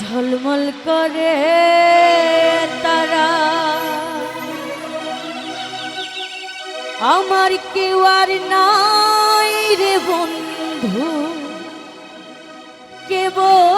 ঝলমল করে তারা। আমার কেউ আর নাই রে বন্ধু কেবল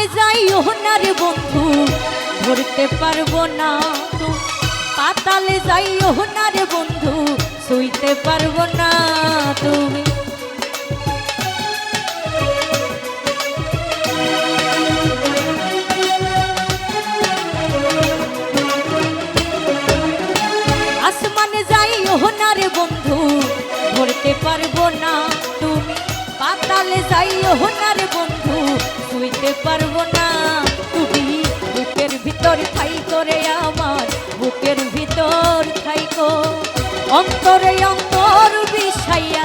আসমানে যাই না রে বন্ধু, ধরতে পারব না তো। পাতালে যাই না রে বন্ধু, শুইতে পারব না তুমি আসমানে যাই না রে বন্ধু, ধরতে পারব না পাতালে যাই না বন্ধু, শুইতে পারব না। তুমি বুকের ভিতর ঠাই করে আমার, বুকের ভিতর ঠাইকো অন্তরে অন্তর বিষাইয়া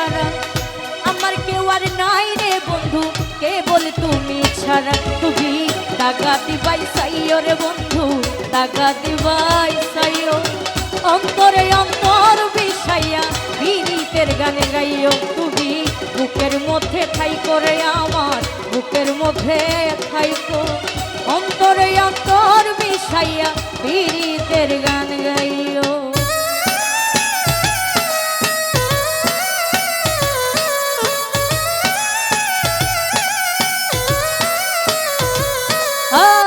তারা আমার কেউ আর নাই রে বন্ধু তুমি ছাড়া? তুমি টাকা দিবাই সাইও রে বন্ধু, টাকা দিবাই সাইও অন্তরে অন্তর বিষাইয়া বিনীতের গানে গাইও। তুমি বুকের মধ্যে ঠাই করে আমার, বুকের মধ্যে ঠাইকো অন্তরে অন্তর বিষাইয়া বিনীতের গান Oh.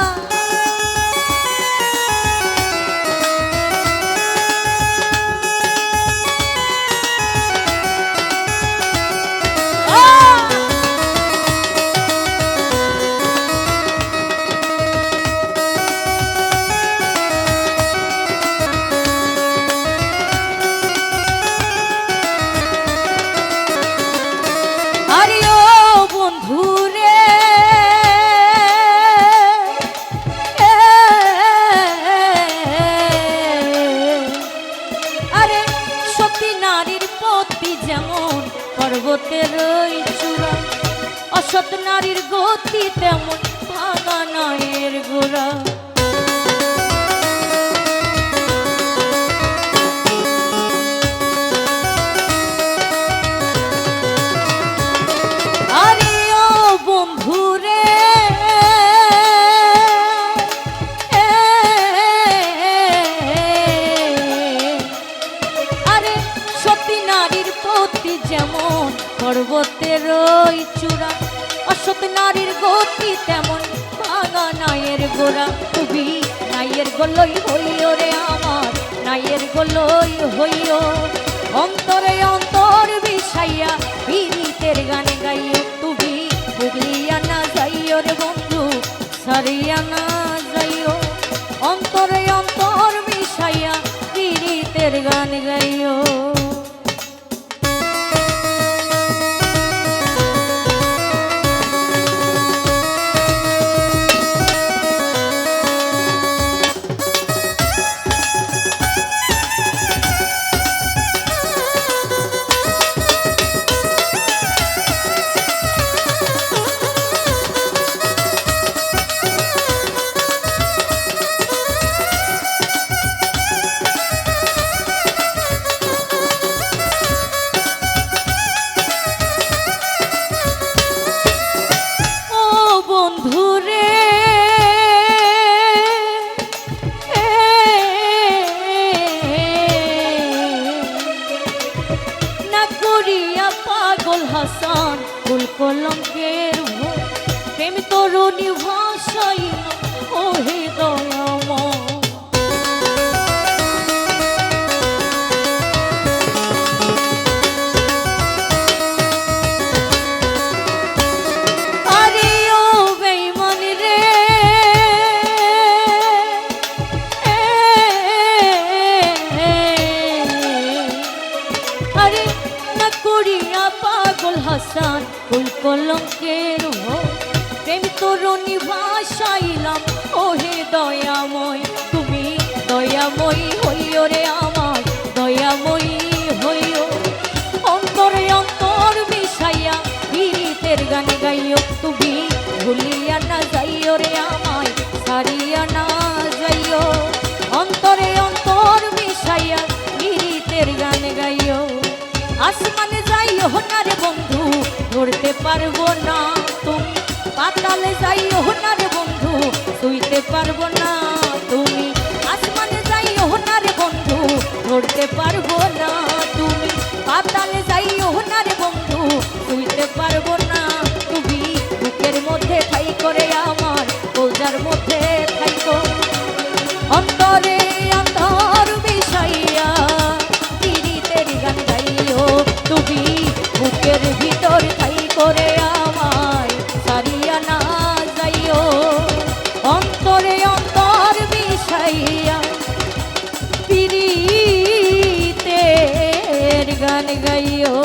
নারীর গতি তেমন ভাঙা নয়ের গোড়া। নারীর প্রতি যেমন পর্বতের চূড়া অসৎ নারীর গতি তেমন, ভাঙা নায়ের গোড়া তুমি নাইয়ের গোলই হইও রে আমার নাইয়ের গোলই হইও অন্তরে অন্তর বিষাইয়া বিনীতের গান গাইও, তুমি বুগলিয়া না যাইও রে বন্ধু, সারিয়া না ফুল কলঙ্কের। প্রেম তরুণী ভাসাইলাম, ওহে দয়াময়। তুমি দয়াময়ী হইও রে আমার, দয়াময়ী হইও। অন্তরে অন্তর মিশাইয়া পীড়িতের গান গাইও। তুমি ভুলিয়া না যাইও রে আমায় সারিয়া না যাইও। অন্তরে অন্তর মিশাইয়া পীড়িতের গান গাইও। আসমানে যাইও না রে বন্ধু ধরতে পারব না তুমি। পাতালে যাইও না রে বন্ধু, শুইতে পারব না তুমি। আসমানে যাইও না রে বন্ধু ধরতে পারব না তুমি। পাতালে যাইও না রে বন্ধু বুকের ভিতর করে আমায় সারিয়া না যাইও। অন্তরে অন্তর বিষাইয়া পিরিতের গান গাইও।